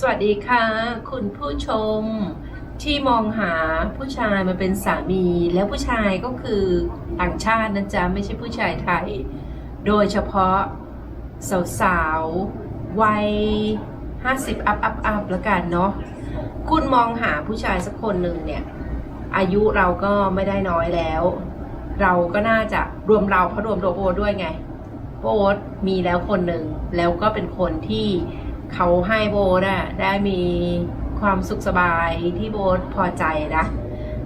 สวัสดีค่ะ คุณผู้ชมที่มองหาผู้ชายมาเป็นสามี แล้วผู้ชายก็คือต่างชาตินะจ๊ะ ไม่ใช่ผู้ชายไทย โดยเฉพาะสาวๆวัย50 อัพอัพอัพแล้วกันเนาะคุณมองหาผู้ชายสักคนหนึ่งเนี่ย อายุเราก็ไม่ได้น้อยแล้ว เราก็น่าจะรวมเราเพราะรวมตัวโบทด้วยไงโบทมีแล้วคนหนึ่งแล้วก็เป็นคนที่ เขาให้โบทอะได้มีความสุขสบายที่โบทพอใจนะ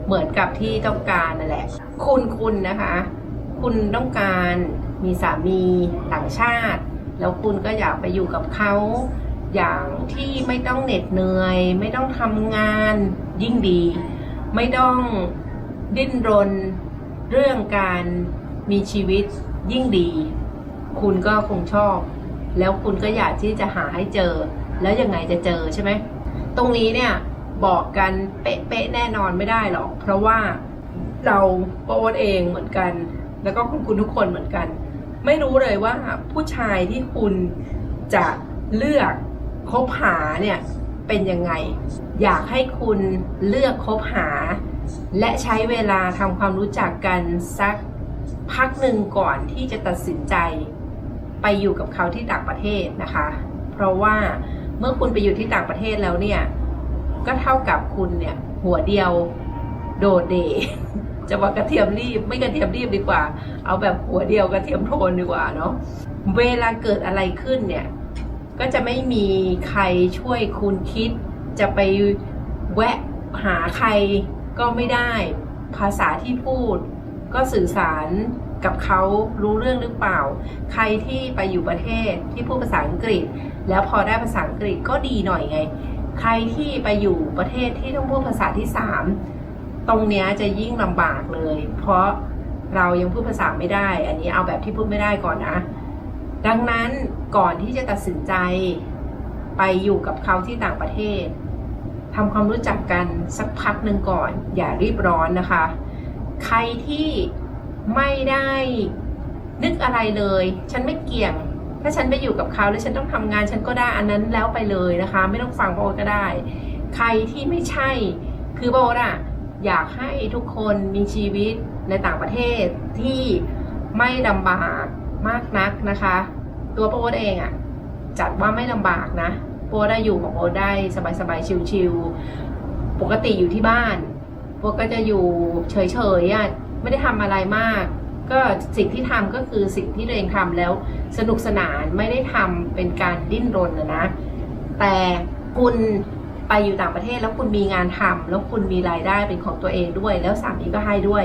เหมือนกับที่ต้องการนั่นแหละ คุณคุณนะคะ คุณต้องการมีสามีต่างชาติ แล้วคุณก็อยากไปอยู่กับเขาอย่างที่ไม่ต้องเหน็ดเหนื่อย ไม่ต้องทำงานยิ่งดี ไม่ต้องดิ้นรนเรื่องการมีชีวิตยิ่งดี คุณก็คงชอบ แล้วคุณก็อยากที่จะหาให้เจอ แล้วยังไงจะเจอใช่ไหมตรงนี้เนี่ยบอกกันเป๊ะๆแน่นอนไม่ได้หรอก เพราะว่าเราโป๊ตเองเหมือนกัน แล้วก็คุณคุณทุกคนเหมือนกัน ไม่รู้เลยว่าผู้ชายที่คุณจะเลือกคบหาเนี่ยเป็นยังไง อยากให้คุณเลือกคบหา และใช้เวลาทำความรู้จักกันสักพักหนึ่งก่อนที่จะตัดสินใจ ไปอยู่กับเขาที่ต่างประเทศนะคะ เพราะว่าเมื่อคุณไปอยู่ที่ต่างประเทศแล้วเนี่ย ก็เท่ากับคุณเนี่ยหัวเดียวโดดเดจะว่ากระเทียมรีบไม่กระเทียมรีบดีกว่า เอาแบบหัวเดียวกระเทียมโทนดีกว่าเนาะเวลาเกิดอะไรขึ้นเนี่ย ก็จะไม่มีใครช่วยคุณคิด จะไปแวะหาใครก็ไม่ได้ ภาษาที่พูด ก็สื่อสารกับเขารู้เรื่องหรือเปล่า ใครที่ไปอยู่ประเทศที่พูดภาษาอังกฤษ แล้วพอได้ภาษาอังกฤษก็ดีหน่อยไง ใครที่ไปอยู่ประเทศที่ต้องพูดภาษาที่สามตรงเนี้ยจะยิ่งลำบากเลย เพราะเรายังพูดภาษาไม่ได้ อันนี้เอาแบบที่พูดไม่ได้ก่อนนะ ดังนั้นก่อนที่จะตัดสินใจ ไปอยู่กับเขาที่ต่างประเทศทำความรู้จักกันสักพักหนึ่งก่อน อย่ารีบร้อนนะคะ ใครที่ไม่ได้นึกอะไรเลย ฉันไม่เกี่ยง ถ้าฉันไปอยู่กับเขาแล้วฉันต้องทำงานฉันก็ได้อันนั้นแล้วไปเลยนะคะ ไม่ต้องฟังโบก็ได้ ใครที่ไม่ใช่ คือโบอะอยากให้ทุกคนมีชีวิตในต่างประเทศที่ไม่ลำบากมากนักนะคะ ตัวโบเองอะจัดว่าไม่ลำบากนะโบได้อยู่ของโบได้สบายๆชิวๆปกติอยู่ที่บ้าน โบก็จะอยู่เฉยๆอะไม่ได้ทำอะไรมาก ก็สิ่งที่ทำก็คือสิ่งที่ตัวเองทำแล้วสนุกสนานไม่ได้ทำเป็นการดิ้นรนนะนะ แต่คุณไปอยู่ต่างประเทศแล้วคุณมีงานทำแล้วคุณมีรายได้เป็นของตัวเองด้วย แล้วสามีก็ให้ด้วย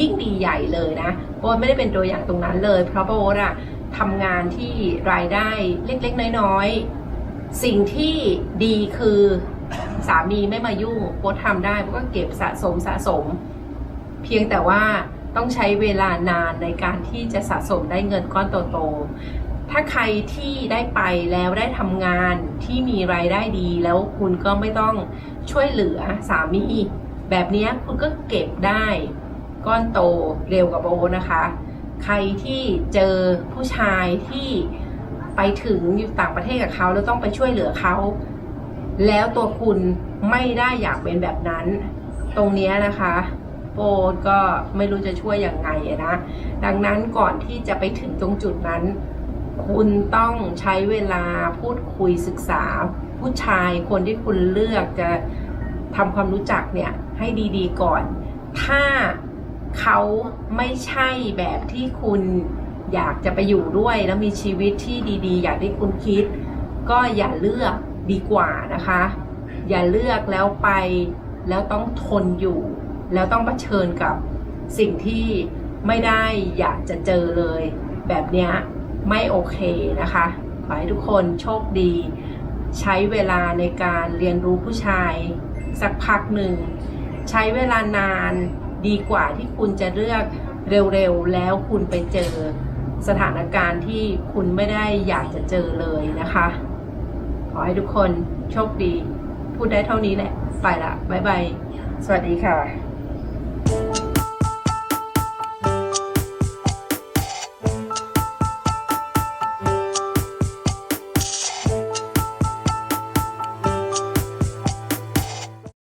ยิ่งดีใหญ่เลยนะโบไม่ได้เป็นตัวอย่างตรงนั้นเลย เพราะโบอะทำงานที่รายได้เล็กๆ น้อยๆ สิ่งที่ดีคือ สามีไม่มายุ่งโบททำได้โบก็เก็บสะสมสะสม เพียงแต่ว่าต้องใช้เวลานานในการที่จะสะสมได้เงินก้อนโตๆถ้าใครที่ได้ไปแล้วได้ทำงานที่มีรายได้ดีแล้วคุณก็ไม่ต้องช่วยเหลือสามีแบบนี้คุณก็เก็บได้ก้อนโตเร็วกว่าโบนะคะ ใครที่เจอผู้ชายที่ไปถึงอยู่ต่างประเทศกับเขาแล้วต้องไปช่วยเหลือเขา แล้วตัวคุณไม่ได้อยากเป็นแบบนั้น ตรงนี้นะคะโบก็ไม่รู้จะช่วยยังไงนะ ดังนั้นก่อนที่จะไปถึงตรงจุดนั้น คุณต้องใช้เวลาพูดคุยศึกษา ผู้ชายคนที่คุณเลือกจะทำความรู้จักเนี่ยให้ดีๆก่อน ถ้าเขาไม่ใช่แบบที่คุณอยากจะไปอยู่ด้วย แล้วมีชีวิตที่ดีๆ อย่างที่คุณคิด ก็อย่าเลือก ดีกว่านะคะ อย่าเลือกแล้วไปแล้วต้องทนอยู่ แล้วต้องเผชิญกับสิ่งที่ไม่ได้อยากจะเจอเลย แบบนี้ไม่โอเคนะคะขอให้ทุกคนโชคดี ใช้เวลาในการเรียนรู้ผู้ชาย สักพักหนึ่ง ใช้เวลานานดีกว่าที่คุณจะเลือกเร็วๆ แล้วคุณไปเจอสถานการณ์ที่คุณไม่ได้อยากจะเจอเลยนะคะ ขอให้ทุกคนโชคดี พูดได้เท่านี้แหละ ไปละ บ๊ายบาย สวัสดีค่ะ